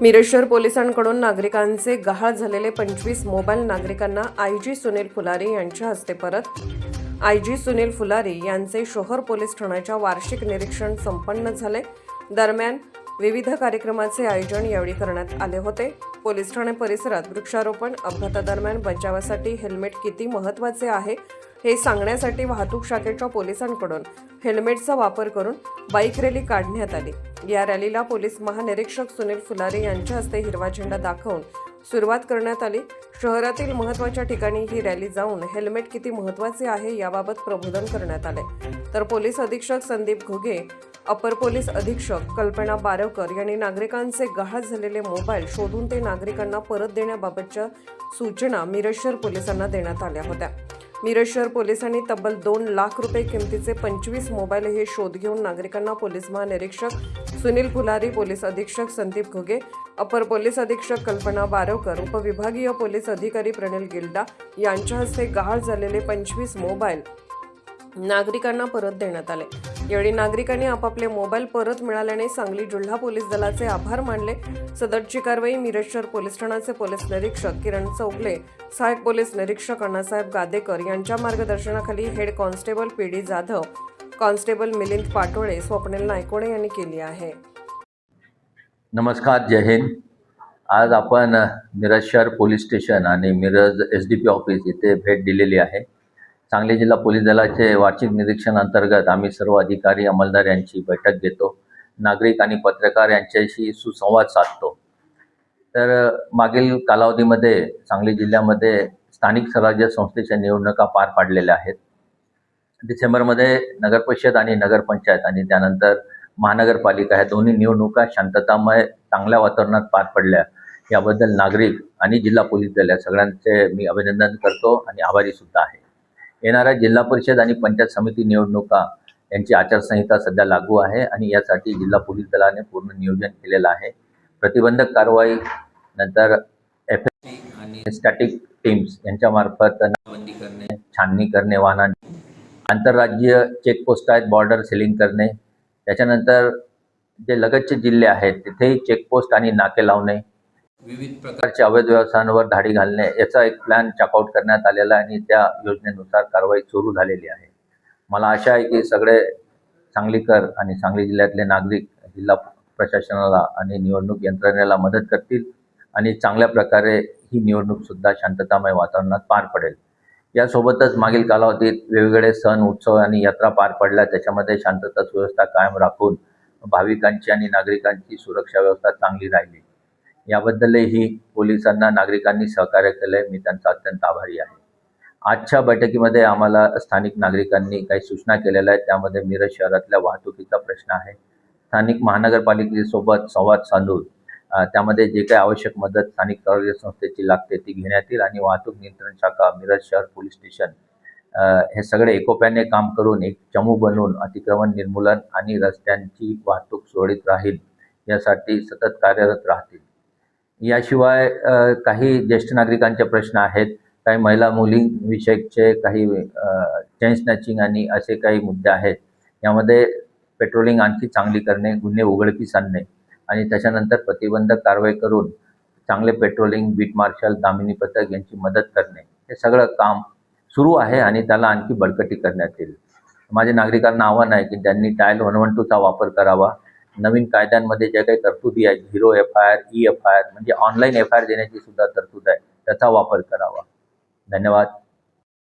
मिरेश्वर पोलिसांकडून नागरिकांचे गहाळ झालेले पंचवीस मोबाईल नागरिकांना आय जी सुनील फुलारी यांच्या हस्ते परत. आय जी सुनील फुलारी यांचे शोहर पोलीस ठाण्याच्या वार्षिक निरीक्षण संपन्न झाले. दरम्यान विविध कार्यक्रमाचे आयोजन यावेळी करण्यात आले होते. पोलीस ठाणे परिसरात वृक्षारोपण अपघातादरम्यान बचावासाठी हेल्मेट किती महत्त्वाचे आहे? हे सांगण्यासाठी वाहतूक शाखेच्या पोलिसांकडून हेल्मेटचा वापर करून बाईक रॅली काढण्यात आली. या रॅलीला पोलीस महानिरीक्षक सुनील फुलारे यांच्या हस्ते हिरवा झेंडा दाखवून सुरुवात करण्यात आली. शहरातील महत्त्वाच्या ठिकाणी ही रॅली जाऊन हेल्मेट किती महत्त्वाचे आहे याबाबत प्रबोधन करण्यात आले. तर पोलीस अधीक्षक संदीप घुगे अपर पोलीस अधीक्षक कल्पना बारवकर यांनी नागरिकांचे गहाळ झालेले मोबाईल शोधून ते नागरिकांना परत देण्याबाबतच्या सूचना मिरजशहर पोलिसांना देण्यात आल्या होत्या. मिरज शहर पोलिसांनी तब्बल दोन लाख रुपये किमतीचे पंचवीस मोबाईल हे शोध घेऊन नागरिकांना पोलीस महानिरीक्षक सुनील फुलारी पोलीस अधीक्षक संदीप घुगे अपर पोलीस अधीक्षक कल्पना बारवकर उपविभागीय पोलीस अधिकारी प्रणिल गिल्डा यांच्या हस्ते गहाळ झालेले पंचवीस मोबाईल नागरिकांना परत देण्यात आले. यावेळी नागरिकांनी आपापले मोबाईल परत मिळाल्याने सांगली जिल्हा पोलीस दलाचे आभार मानले. सदरची कारवाई मिरज शहर पोलीस ठाण्याचे पोलीस निरीक्षक किरण चौगले सहाय्यक पोलीस निरीक्षक अण्णासाहेब गादेकर यांच्या मार्गदर्शनाखाली head constable P D Jadhav constable Milind Patole Swapnil Naikode यांनी केली आहे. नमस्कार जय हिंद. आज आपण मिरज शहर पोलीस स्टेशन आणि Miraj S D P office इथे भेट दिलेली आहे. सांगली जिल्हा पोलीस दलाचे वार्षिक निरीक्षण अंतर्गत आम्ही सर्व अधिकारी अंमलदार यांची बैठक घेतो. नागरिक आणि पत्रकार यांच्याशी सुसंवाद साधतो. तर मागील कालावधीमध्ये सांगली जिल्ह्यामध्ये स्थानिक स्वराज्य संस्थेच्या निवडणुका पार पाडलेल्या आहेत. डिसेंबरमध्ये नगरपरिषद आणि नगरपंचायत आणि त्यानंतर महानगरपालिका ह्या दोन्ही निवडणुका शांततामय चांगल्या वातावरणात पार पडल्या. याबद्दल नागरिक आणि जिल्हा पोलीस दल या सगळ्यांचे मी अभिनंदन करतो आणि आभारी सुद्धा आहे. येणाऱ्या जिल्हा परिषद आणि पंचायत समिती निवडणुका यांची आचारसंहिता सध्या लागू आहे आणि यासाठी जिल्हा पोलीस दलाने पूर्ण नियोजन केलेलं आहे. प्रतिबंधक कारवाई नंतर एफ आणि स्टॅटिक टीम्स यांच्यामार्फत नाकाबंदी करणे. छाननी करणे वाहनांची आंतरराज्यीय चेकपोस्ट आहेत बॉर्डर सिलिंग करणे. त्याच्यानंतर जे लगतचे जिल्हे आहेत तिथेही चेकपोस्ट आणि नाके लावणे. विविध प्रकारच्या अवैध व्यवसायांवर धाडी घालणे याचा एक प्लॅन चॉकआउट करण्यात आलेला आहे आणि त्या योजनेनुसार कारवाई सुरू झालेली आहे. मला आशा आहे की सगळे सांगलीकर आणि सांगली जिल्ह्यातले नागरिक जिल्हा प्रशासनाला आणि निवडणूक यंत्रणेला मदत करतील आणि चांगल्या प्रकारे ही निवडणूकसुद्धा शांततामय वातावरणात पार पडेल. यासोबतच मागील कालावधीत वेगवेगळे सण उत्सव आणि यात्रा पार पडल्या त्याच्यामध्ये शांतता सुव्यवस्था कायम राखून भाविकांची आणि नागरिकांची सुरक्षा व्यवस्था चांगली राहिली. याबद्दलही पोलिसांना नागरिकांनी सहकार्य केलं आहे मी त्यांचा अत्यंत आभारी आहे. आजच्या बैठकीमध्ये आम्हाला स्थानिक नागरिकांनी काही सूचना केलेल्या आहेत. त्यामध्ये मिरज शहरातल्या वाहतुकीचा प्रश्न आहे. स्थानिक महानगरपालिकेसोबत संवाद साधून त्यामध्ये जे काही आवश्यक मदत स्थानिक स्वराज्य संस्थेची लागते ती घेण्यात येईल आणि वाहतूक नियंत्रण शाखा मिरज शहर पोलीस स्टेशन हे सगळे एकोप्याने काम करून एक चमू बनवून अतिक्रमण निर्मूलन आणि रस्त्यांची वाहतूक सुरळीत राहील यासाठी सतत कार्यरत राहतील. याशिवाय काही ज्येष्ठ नागरिकांचे प्रश्न आहेत काही महिला मुलींविषयकचे काही चेन स्नॅचिंग आणि असे काही मुद्दे आहेत. यामध्ये पेट्रोलिंग आणखी चांगली करणे गुन्हे उघडकीस आणणे आणि त्याच्यानंतर प्रतिबंधक कारवाई करून चांगले पेट्रोलिंग बीट मार्शल दामिनी पथक यांची मदत करणे. हे सगळं काम सुरू आहे आणि त्याला आणखी बळकटी करण्यात येईल. माझे नागरिकांना आव्हान आहे की त्यांनी डायल वन वन टूचा वापर करावा. नवीन कायद्यांमध्ये ज्या काही तरतुदी आहेत zero F I R E F I R म्हणजे ऑनलाईन एफ आय आर देण्याची सुद्धा तरतूद आहे त्याचा वापर करावा. धन्यवाद.